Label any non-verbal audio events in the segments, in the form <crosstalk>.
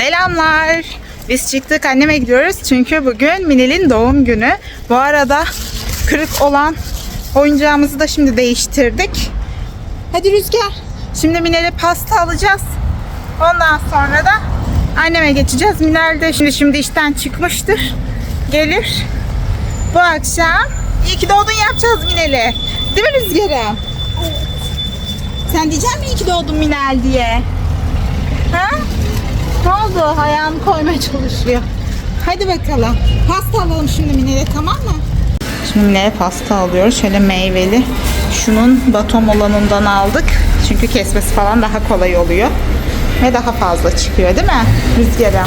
Selamlar. Biz çıktık anneme gidiyoruz çünkü bugün Minel'in doğum günü. Bu arada kırık olan oyuncağımızı da şimdi değiştirdik. Hadi Rüzgar. Şimdi Minel'e pasta alacağız. Ondan sonra da anneme geçeceğiz. Minel de şimdi şimdi işten çıkmıştır. Gelir. Bu akşam iyi ki doğdun yapacağız Minel'e. Değil mi Rüzgar'ım? Sen diyecek misin iyi ki doğdun Minel diye? Ha? Ne oldu? Ayağını koymaya çalışıyor. Hadi bakalım. Pasta alalım şimdi Mine'ye tamam mı? Şimdi Mine'ye pasta alıyoruz. Şöyle meyveli. Şunun batom olanından aldık. Çünkü kesmesi falan daha kolay oluyor. Ve daha fazla çıkıyor değil mi? Rüzgara.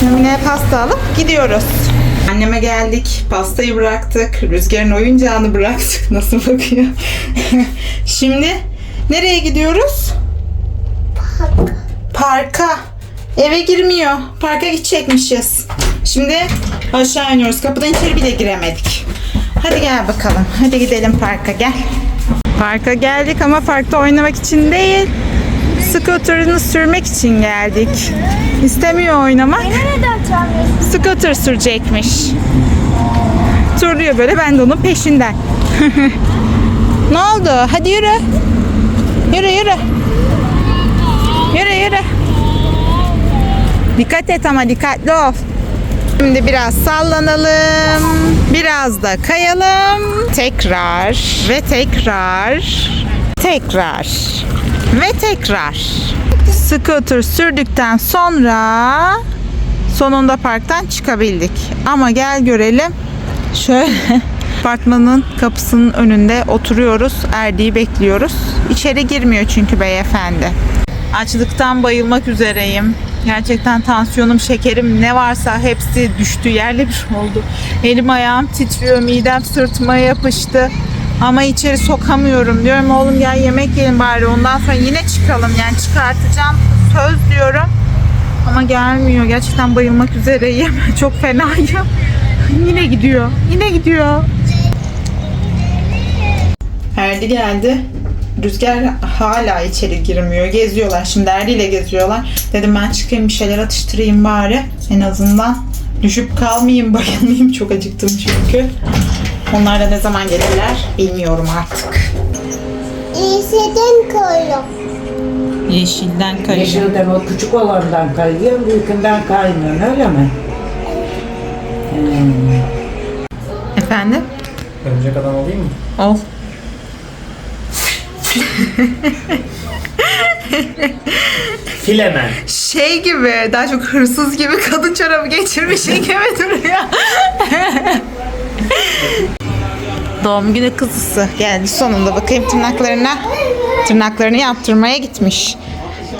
Şimdi Mine'ye pasta alıp gidiyoruz. Anneme geldik. Pastayı bıraktık. Rüzgar'ın oyuncağını bıraktık. <laughs> Nasıl bakıyor? <laughs> şimdi nereye gidiyoruz? Parka. Eve girmiyor. Parka gidecekmişiz. Şimdi aşağı iniyoruz. Kapıdan içeri bile giremedik. Hadi gel bakalım. Hadi gidelim parka gel. Parka geldik ama parkta oynamak için değil. Scooter'ını sürmek için geldik. İstemiyor oynamak. Scooter sürecekmiş. Turluyor böyle ben de onun peşinden. <laughs> ne oldu? Hadi yürü. Yürü yürü. Yürü yürü. Dikkat et ama dikkatli ol. Şimdi biraz sallanalım. Biraz da kayalım. Tekrar ve tekrar. Tekrar ve tekrar. Scooter sürdükten sonra sonunda parktan çıkabildik. Ama gel görelim. Şöyle <laughs> apartmanın kapısının önünde oturuyoruz. Erdi'yi bekliyoruz. İçeri girmiyor çünkü beyefendi. Açlıktan bayılmak üzereyim. Gerçekten tansiyonum, şekerim ne varsa hepsi düştü. Yerle bir <laughs> oldu. Elim ayağım titriyor, midem sırtıma yapıştı. Ama içeri sokamıyorum. Diyorum oğlum gel yemek yiyelim bari. Ondan sonra yine çıkalım. Yani çıkartacağım. Söz diyorum. Ama gelmiyor. Gerçekten bayılmak üzereyim. <laughs> Çok fenayım. <laughs> Yine gidiyor. Yine gidiyor. Erdi geldi. Rüzgar hala içeri girmiyor. Geziyorlar. Şimdi Erdi ile geziyorlar. Dedim ben çıkayım bir şeyler atıştırayım bari. En azından düşüp kalmayayım, <laughs> bayılmayayım. Çok acıktım çünkü. Onlar da ne zaman gelirler bilmiyorum artık. İyisiden koyuyor. Yeşilden kayıyor. Yeşilden o küçük olandan kayıyor, büyükünden kaymıyor öyle mi? Hmm. Efendim? Örümcek adam olayım mı? Ol. <laughs> Filemen. Şey gibi, daha çok hırsız gibi kadın çorabı geçirmiş gibi duruyor. <laughs> Doğum günü kızısı geldi sonunda. Bakayım tırnaklarına. Tırnaklarını yaptırmaya gitmiş.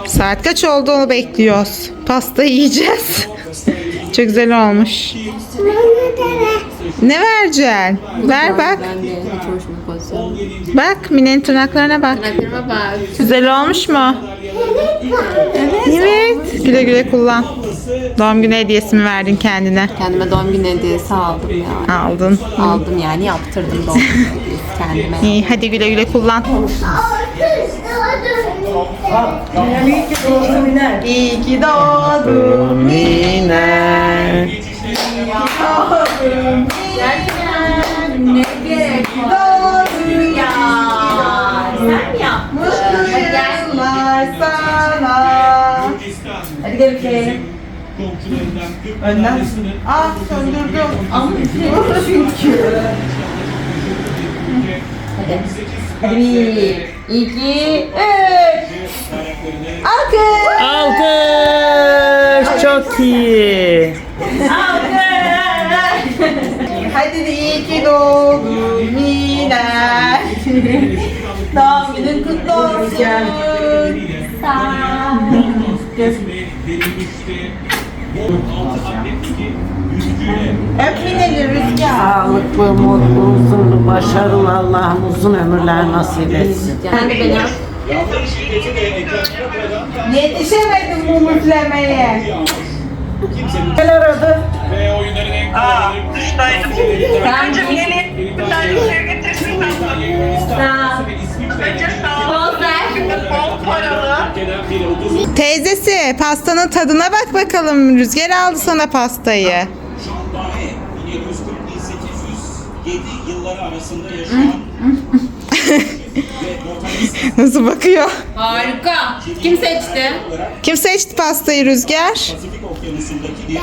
Saat kaç olduğunu bekliyoruz. Pasta yiyeceğiz. <laughs> Çok güzel olmuş. Ne vereceksin? Ver bak. Ben de hiç hoşuma pozisyon. Bak Mine'nin tırnaklarına bak. Tırnaklarıma bak. Güzel olmuş mu? Evet. Güle güle kullan. Doğum günü hediyesi mi verdin kendine? Kendime doğum günü hediyesi aldım ya. Aldın. Aldım yani yaptırdım doğum günü hediyesi kendime. İyi hadi güle güle kullan. İyi ki doğdun Mine. Yıllar sana. Hadi gel bakayım. Önden. Ah söndürdüm. Ama çünkü. Hadi bir, iki, üç. Alkış. Alkış! Çok iyi. Hadi de iyi ki doğdun Mine. <laughs> Doğum günün kutlu olsun. Öp Mine'li Rüzgar. Sağlıklı, mutlu, huzurlu, başarılı Allah'ım uzun ömürler nasip etsin. Sen de beni öp. Yetişemedim bu müflemeye. Neler adı? Aa, dıştaydım. Önce Mine'nin bir tane şey getirsin. Teyzesi pastanın tadına bak bakalım. Rüzgar aldı sana pastayı. 1940-1807 yılları arasında yaşayan Nasıl bakıyor? Harika. Kim seçti? Kim seçti pastayı Rüzgar? Pasifik Okyanusu'ndaki bir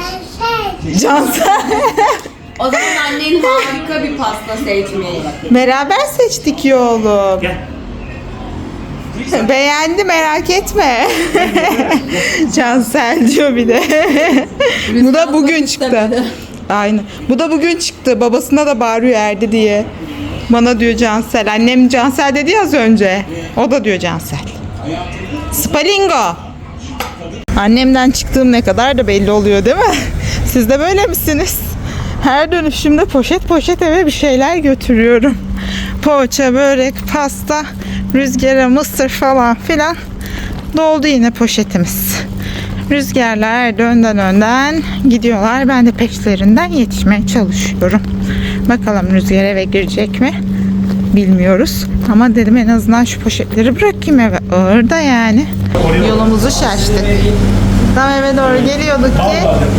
Cansel. <laughs> O zaman annen harika bir pasta seçmeyi. Beraber seçtik ya oğlum. Gel. <laughs> Beğendi merak etme. <laughs> Cansel diyor bir de. Bu da bugün çıktı. Aynen. Bu da bugün çıktı. Babasına da bağırıyor Erdi diye. Bana diyor Cansel. Annem Cansel dedi ya az önce. O da diyor Cansel. Spalingo. Annemden çıktığım ne kadar da belli oluyor değil mi? <laughs> Siz de böyle misiniz? Her dönüşümde poşet poşet eve bir şeyler götürüyorum. Poğaça, börek, pasta, rüzgara, mısır falan filan. Doldu yine poşetimiz. Rüzgarlar her önden önden gidiyorlar. Ben de peşlerinden yetişmeye çalışıyorum. Bakalım rüzgar eve girecek mi? Bilmiyoruz. Ama dedim en azından şu poşetleri bırakayım eve. Ağır da yani. Yolumuzu şaştık. Tam eve doğru geliyorduk ki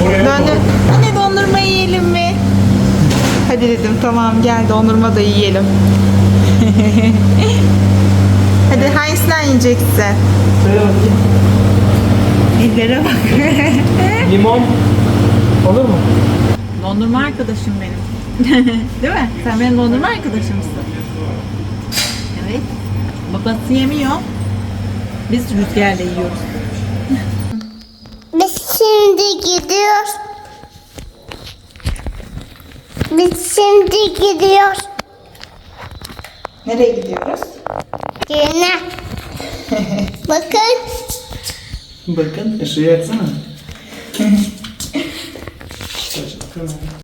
döndü. Anne dondurma yiyelim mi? Hadi dedim tamam gel dondurma da yiyelim. <laughs> Hadi hangisinden yiyeceksin? Söyle bakayım. Ellere bak. <laughs> Limon. Olur mu? Dondurma arkadaşım benim. <laughs> Değil mi? Sen benim dondurma arkadaşımsın. Evet. Babası yemiyor. Biz rüzgarla yiyoruz. Şimdi gidiyoruz. Biz şimdi gidiyoruz. Nereye gidiyoruz? Yine. <laughs> Bakın. Bakın ışığı açsana. <laughs>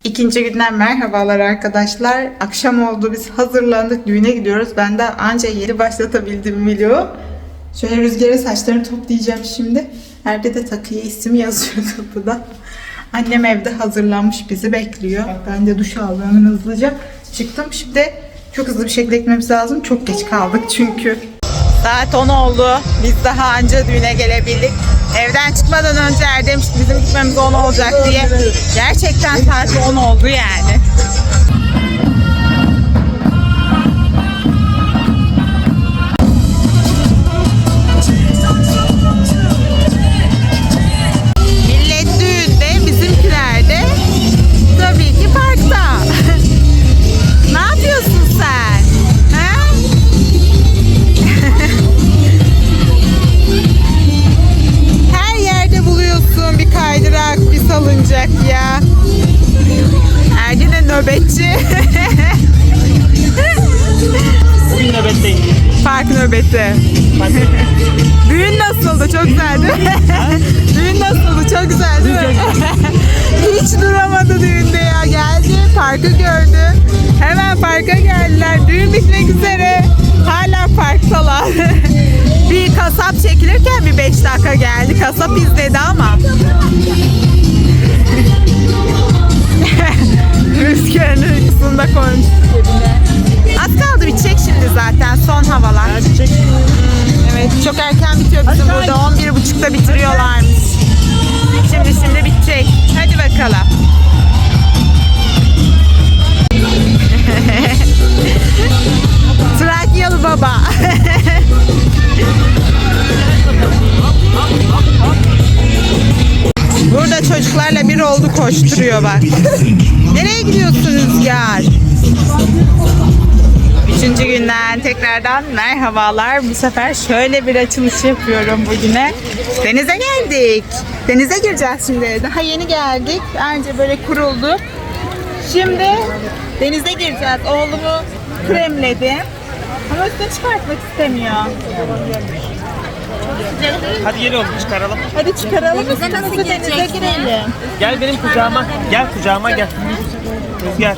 İkinci günden merhabalar arkadaşlar. Akşam oldu biz hazırlandık düğüne gidiyoruz. Ben de anca yeri başlatabildim video. Şöyle rüzgara saçlarını toplayacağım şimdi. Erde de takıya isim yazıyor <laughs> kapıda. Annem evde hazırlanmış bizi bekliyor. Ben de duş aldım hemen hızlıca. Çıktım şimdi çok hızlı bir şekilde gitmemiz lazım. Çok geç kaldık çünkü. Saat 10 oldu. Biz daha anca düğüne gelebildik. Evden çıkmadan önce Erdem bizim gitmemiz 10 olacak diye. Gerçekten saat 10 oldu yani. Parkı gördü. Hemen parka geldiler. Düğün bitmek üzere. Hala parktalar. <laughs> bir kasap çekilirken bir 5 dakika geldi. Kasap izledi ama. <laughs> Rüzgarın uykusunu da koymuş cebine. Az kaldı bitecek şimdi zaten son havalar. Evet çok erken bitiyor bizim burada 11.30'da bitiriyorlarmış. Şimdi şimdi bitecek. Hadi bakalım. <laughs> Trakyalı baba. <laughs> Burada çocuklarla bir oldu koşturuyor bak. <laughs> Nereye gidiyorsun Rüzgar? Üçüncü günden tekrardan merhabalar. Bu sefer şöyle bir açılış yapıyorum bugüne. Denize geldik. Denize gireceğiz şimdi. Daha yeni geldik. Önce böyle kuruldu. Şimdi denize gireceğiz. Oğlumu kremledim. Ama üstüne çıkartmak istemiyor. Hadi gel oğlum çıkaralım. Hadi çıkaralım üstümüzü denize girelim. Gel benim kucağıma. Gel kucağıma gel. Rüzgar.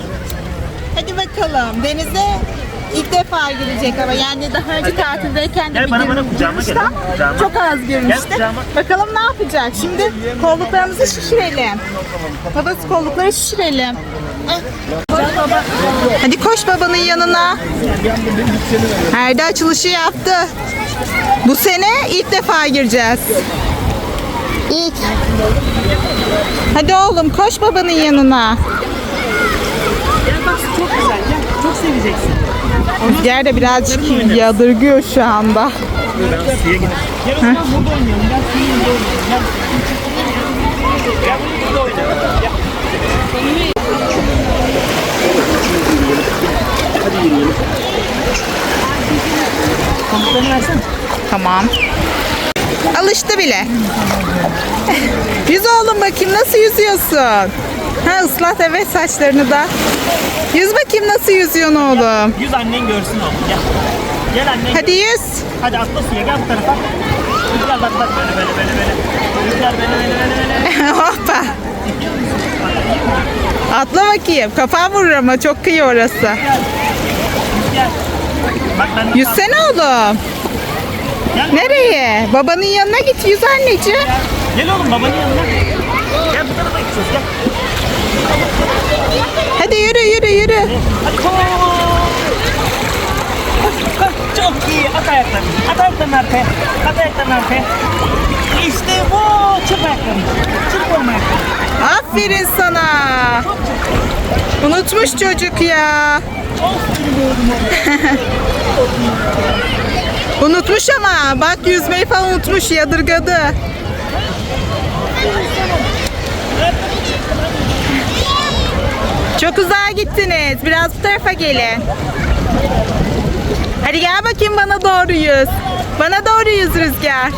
Hadi bakalım. Denize ilk defa girecek ama yani daha önce tatildeyken de Gel bir bana, bana girmişti kucağıma gel, ama kucağıma. Çok az girmişti. Gel kucağıma. Bakalım ne yapacak? Şimdi kolluklarımızı şişirelim. Babası kollukları şişirelim. Hadi koş babanın yanına. Erdi açılışı yaptı. Bu sene ilk defa gireceğiz. İlk. Hadi oğlum koş babanın yanına. Gel bak çok güzel gel. Çok seveceksin. Rüzgar da birazcık yadırgıyor şu anda. Ben suya gidelim. Gel o zaman burada oynayalım. Gel suyun yanında oynayalım. Gel burada oynayalım. Gel. Hadi yürüyelim. Komutlarını versene. Tamam. Alıştı bile. <laughs> Yüz oğlum bakayım nasıl yüzüyorsun? Ha ıslat evet saçlarını da. Yüz bakayım nasıl yüzüyorsun oğlum. Yüz annen görsün oğlum gel. Gel annen. Hadi yüz. Hadi atla suya gel bu tarafa. Rüzgar bak bak böyle böyle böyle böyle. Rüzgar böyle böyle böyle böyle. <laughs> Hoppa. Atla bakayım. Kafan vurur ama çok kıyı orası. Rüzgar. De Yüzsene oğlum. Gel. Nereye? Babanın yanına git yüz anneciğim. Gel oğlum babanın yanına. Gel bu tarafa gideceğiz gel. Hadi yürü yürü yürü. Hadi koş. Koş, koş. Çok iyi. At ayaklarını. At ayaklarını arkaya. At ayaklarını arkaya. İşte bu. Çırp ayaklarını. Çırp oğlum ayaklarını. Aferin sana. Unutmuş çocuk ya. Unutmuş ama bak yüzmeyi falan unutmuş yadırgadı. Çok uzağa gittiniz. Biraz bu tarafa gelin. Hadi gel bakayım bana doğru yüz. Bana doğru yüz Rüzgar.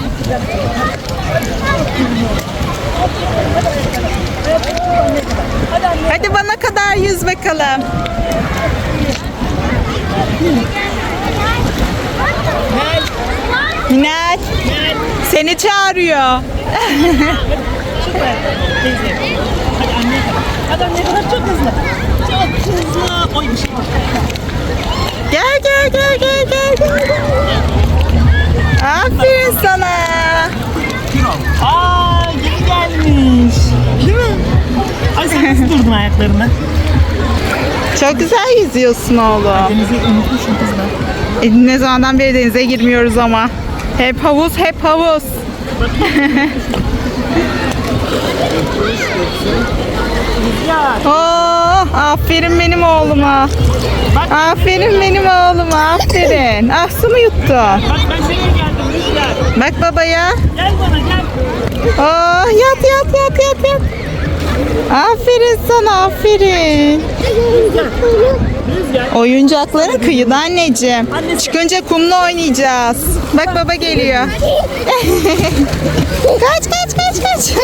Hadi bana kadar yüz bakalım. Minel. Seni çağırıyor. Teyze. Hadi anneye. Hadi anneye kadar çok hızlı. Çok hızlı. Oy bir şey var. Gel gel gel gel gel. gel. Aferin sana. Aa geri gelmiş. Değil mi? Ay sen nasıl durdun ayaklarında? Çok güzel yüzüyorsun oğlum. Denizi unutmuşum kız ben. E, ne zamandan beri denize girmiyoruz ama. Hep havuz, hep havuz. Oh, aferin benim oğluma. Aferin benim oğluma, aferin. Ah su mu yuttu? Bak ben seninle geldim Rüzgar. Bak babaya. Gel bana gel. Oh, yat yat yat yat yat. Aferin sana, aferin. Oyuncakları kıyıda anneciğim. Çıkınca kumla oynayacağız. Bak baba geliyor. <laughs> kaç kaç kaç kaç. <laughs>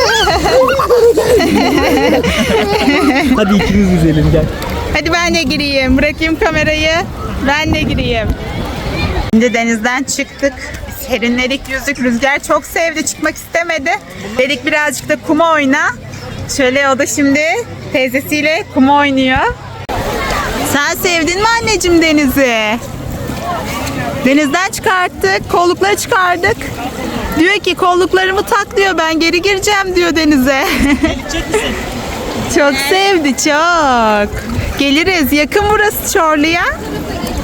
Hadi ikimiz yüzelim gel. Hadi ben de gireyim. Bırakayım kamerayı. Ben de gireyim. Şimdi denizden çıktık. Serinledik, yüzdük. Rüzgar çok sevdi, çıkmak istemedi. Dedik birazcık da kuma oyna. Şöyle o da şimdi teyzesiyle kuma oynuyor. Sen sevdin mi anneciğim denizi? Denizden çıkarttık, kollukları çıkardık. Diyor ki kolluklarımı tak diyor, ben geri gireceğim diyor denize. Misin? <laughs> Çok sevdi çok. Geliriz yakın burası Çorlu'ya.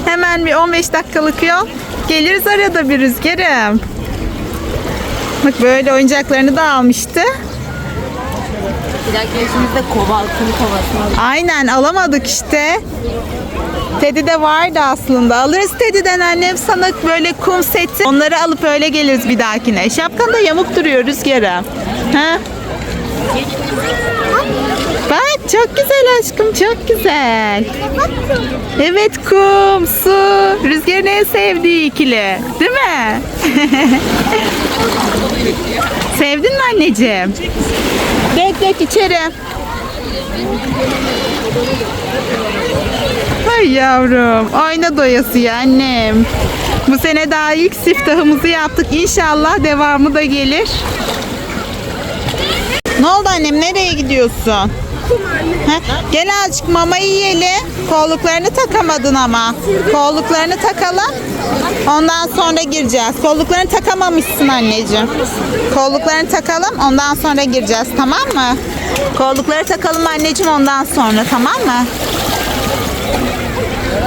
Hemen bir 15 dakikalık yol. Geliriz arada bir rüzgarım. Bak böyle oyuncaklarını da almıştı. Dakika yaşımızda kova, kum kovası. Aynen alamadık işte. Teddy'de vardı aslında. Alırız Teddy'den annem sana böyle kum seti. Onları alıp öyle geliriz bir dahakine. Şapkan da yamuk duruyor rüzgarım. Ha? Bak çok güzel aşkım çok güzel. Evet kum, su, rüzgarın en sevdiği ikili. Değil mi? <laughs> Sevdin mi anneciğim? Dök dök içeri. Ay yavrum, oyna doyası ya annem. Bu sene daha ilk siftahımızı yaptık. İnşallah devamı da gelir. Ne oldu annem? Nereye gidiyorsun? Ha? Gel azıcık mama yiyelim. Kolluklarını takamadın ama. Kolluklarını takalım. Ondan sonra gireceğiz. Kolluklarını takamamışsın anneciğim. Kolluklarını takalım. Ondan sonra gireceğiz. Tamam mı? Kollukları takalım anneciğim ondan sonra. Tamam mı?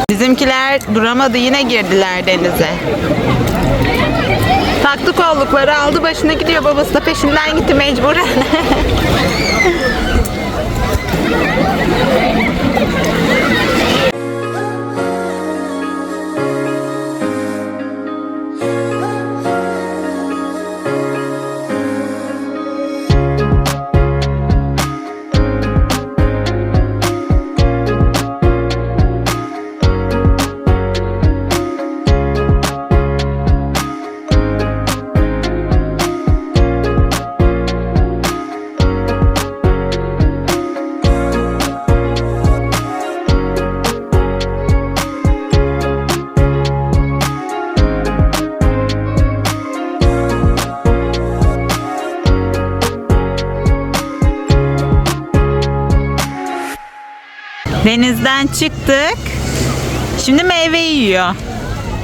Bizimkiler duramadı. Yine girdiler denize. Baktı kollukları aldı başına gidiyor. Babası da peşinden gitti mecburen. <laughs> Denizden çıktık. Şimdi meyve yiyor.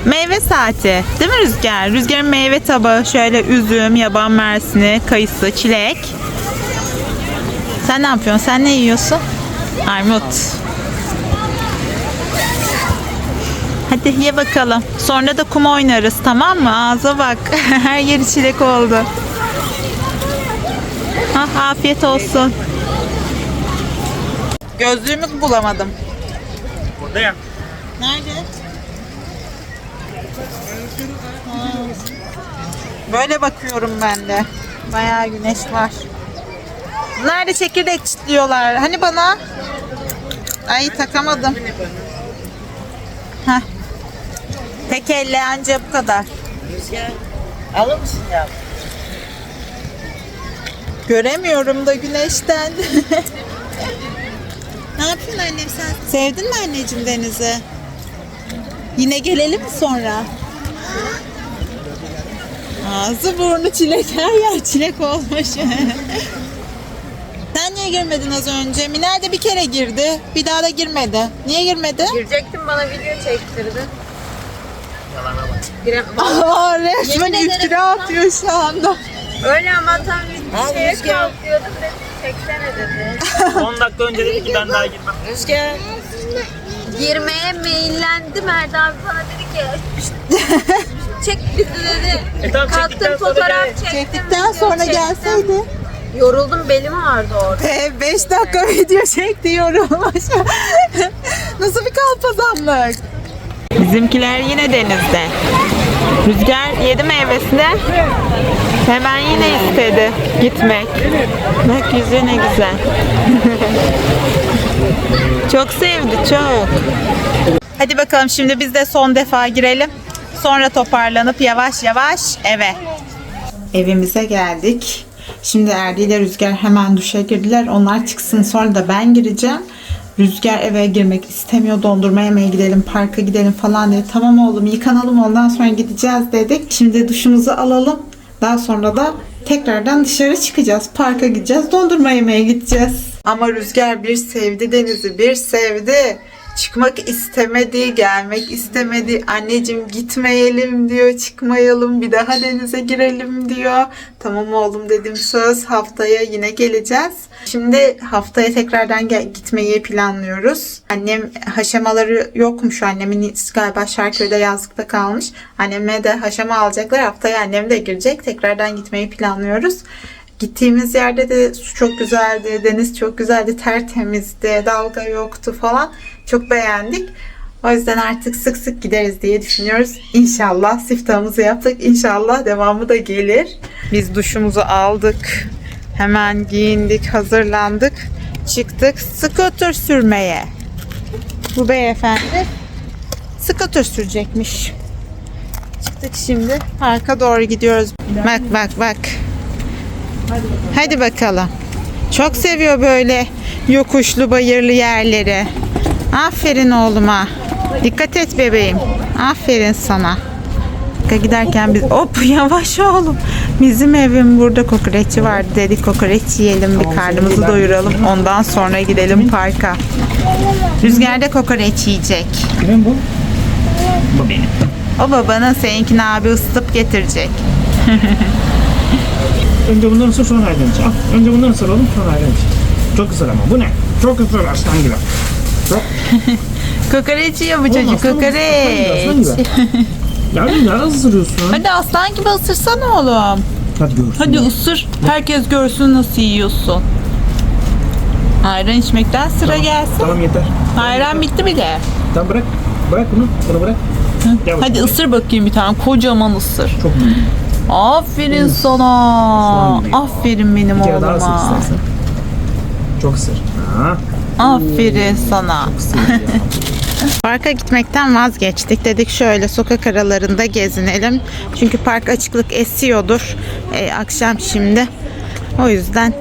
Meyve saati. Değil mi Rüzgar? Rüzgar'ın meyve tabağı şöyle üzüm, yaban mersini, kayısı, çilek. Sen ne yapıyorsun? Sen ne yiyorsun? Armut. Hadi ye bakalım. Sonra da kum oynarız tamam mı? Ağza bak. <laughs> Her yeri çilek oldu. Ha, afiyet olsun. Gözlüğümü bulamadım. Burada ya. Nerede? Böyle bakıyorum ben de. Bayağı güneş var. Nerede çekirdek çitliyorlar? Hani bana? Ay takamadım. Heh. Tek elle anca bu kadar. Alır mısın ya? Göremiyorum da güneşten. <laughs> ne yapıyorsun annem sen? Sevdin mi anneciğim denizi? Yine gelelim mi sonra? Ağzı burnu çilek her yer çilek olmuş. Sen niye girmedin az önce? Minel de bir kere girdi. Bir daha da girmedi. Niye girmedi? Girecektim bana video çektirdin. Girem Aa, resmen Yemin ederim iftira atıyor şu anda. Öyle ama tam bir şeye kalkıyordum dedim çeksene dedi. <laughs> 10 dakika önce dedi ki ben daha girmem. Rüzgar. Girmeye meyillendim Erdem abi bana dedi ki çek bizi dedi. E tamam, Kalktım sonra fotoğraf gel. çektim. Çektikten video sonra çektim. gelseydi. Yoruldum belim ağrıdı orada. 5 dakika video çek diyorum. <laughs> Nasıl bir kalpazanlık? Bizimkiler yine denizde. Rüzgar yedi meyvesini. Hemen yine istedi gitmek. Bak yüzü ne güzel. <laughs> çok sevdi çok. Hadi bakalım şimdi biz de son defa girelim. Sonra toparlanıp yavaş yavaş eve. Evimize geldik. Şimdi Erdi ile Rüzgar hemen duşa girdiler. Onlar çıksın sonra da ben gireceğim. Rüzgar eve girmek istemiyor. Dondurma yemeye gidelim, parka gidelim falan dedi. Tamam oğlum yıkanalım ondan sonra gideceğiz dedik. Şimdi duşumuzu alalım. Daha sonra da tekrardan dışarı çıkacağız. Parka gideceğiz. Dondurma yemeye gideceğiz. Ama Rüzgar bir sevdi denizi. Bir sevdi. Çıkmak istemedi, gelmek istemedi. Anneciğim gitmeyelim diyor, çıkmayalım, bir daha denize girelim diyor. Tamam oğlum dedim söz haftaya yine geleceğiz. Şimdi haftaya tekrardan gitmeyi planlıyoruz. Annem haşamaları yokmuş. Annemin galiba Şarköy'de yazlıkta kalmış. Anneme de haşama alacaklar. Haftaya annem de girecek. Tekrardan gitmeyi planlıyoruz. Gittiğimiz yerde de su çok güzeldi, deniz çok güzeldi, tertemizdi, dalga yoktu falan. Çok beğendik. O yüzden artık sık sık gideriz diye düşünüyoruz. İnşallah siftahımızı yaptık. İnşallah devamı da gelir. Biz duşumuzu aldık. Hemen giyindik, hazırlandık. Çıktık scooter sürmeye. Bu beyefendi scooter sürecekmiş. Çıktık şimdi. Parka doğru gidiyoruz. Bak bak bak. Hadi bakalım. Çok seviyor böyle yokuşlu bayırlı yerleri. Aferin oğluma. Dikkat et bebeğim. Aferin sana. Giderken biz hop <laughs> yavaş oğlum. Bizim evin burada kokoreççi vardı dedik kokoreç yiyelim bir karnımızı doyuralım. Ondan sonra gidelim parka. Rüzgarda kokoreç yiyecek. Kimin bu? Bu benim. O babanın seninkini abi ısıtıp getirecek. <laughs> Önce bunları ısır sonra ayrılınca. Al. Önce bunları ısır oğlum sonra ayrılınca. Çok ısır ama bu ne? Çok ısır aslan gibi. Çok. <laughs> Kokoreç yiyor bu çocuk aslan gibi, aslan gibi, aslan kokoreç. gibi. Ya ne ısırıyorsun? Hadi aslan gibi ısırsana oğlum. Hadi görsün. Hadi ısır. Herkes görsün nasıl yiyorsun. Ayran içmekten sıra gelsin. Tamam yeter. Ayran bitti bile. Tamam bırak. Bırak bunu. Bunu bırak. Gel Hadi ısır bakayım bir tane. Kocaman ısır. Çok büyük. Aferin sana. Aslan benim. Aferin benim Bir kere daha ısır oğluma. istersen. Çok ısır. Ha. Aferin sana. <laughs> Parka gitmekten vazgeçtik. Dedik şöyle sokak aralarında gezinelim. Çünkü park açıklık esiyordur. E, akşam şimdi. O yüzden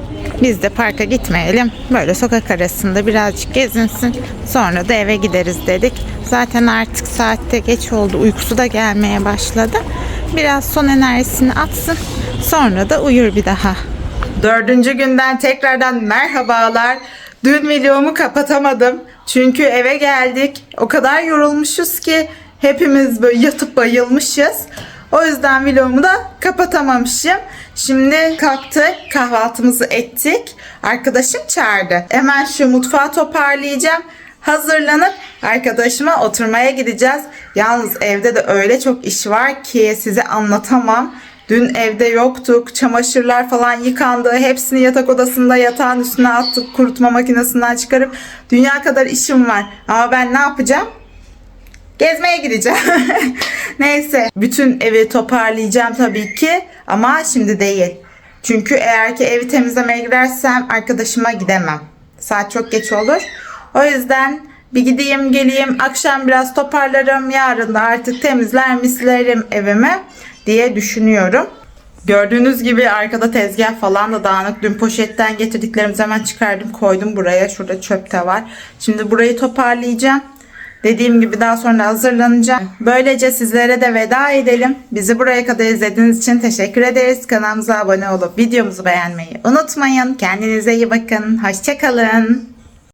biz de parka gitmeyelim. Böyle sokak arasında birazcık gezinsin. Sonra da eve gideriz dedik. Zaten artık saatte geç oldu. Uykusu da gelmeye başladı. Biraz son enerjisini atsın. Sonra da uyur bir daha. Dördüncü günden tekrardan merhabalar. Dün videomu kapatamadım. Çünkü eve geldik. O kadar yorulmuşuz ki hepimiz böyle yatıp bayılmışız. O yüzden vlogumu da kapatamamışım. Şimdi kalktık, kahvaltımızı ettik. Arkadaşım çağırdı. Hemen şu mutfağı toparlayacağım. Hazırlanıp arkadaşıma oturmaya gideceğiz. Yalnız evde de öyle çok iş var ki size anlatamam. Dün evde yoktuk. Çamaşırlar falan yıkandı. Hepsini yatak odasında yatağın üstüne attık. Kurutma makinesinden çıkarıp dünya kadar işim var. Ama ben ne yapacağım? Gezmeye gideceğim. <laughs> Neyse. Bütün evi toparlayacağım tabii ki. Ama şimdi değil. Çünkü eğer ki evi temizlemeye gidersem arkadaşıma gidemem. Saat çok geç olur. O yüzden bir gideyim geleyim. Akşam biraz toparlarım. Yarın da artık temizler mislerim evimi diye düşünüyorum. Gördüğünüz gibi arkada tezgah falan da dağınık. Dün poşetten getirdiklerimizi hemen çıkardım koydum buraya. Şurada çöp de var. Şimdi burayı toparlayacağım. Dediğim gibi daha sonra hazırlanacağım. Böylece sizlere de veda edelim. Bizi buraya kadar izlediğiniz için teşekkür ederiz. Kanalımıza abone olup videomuzu beğenmeyi unutmayın. Kendinize iyi bakın. Hoşçakalın.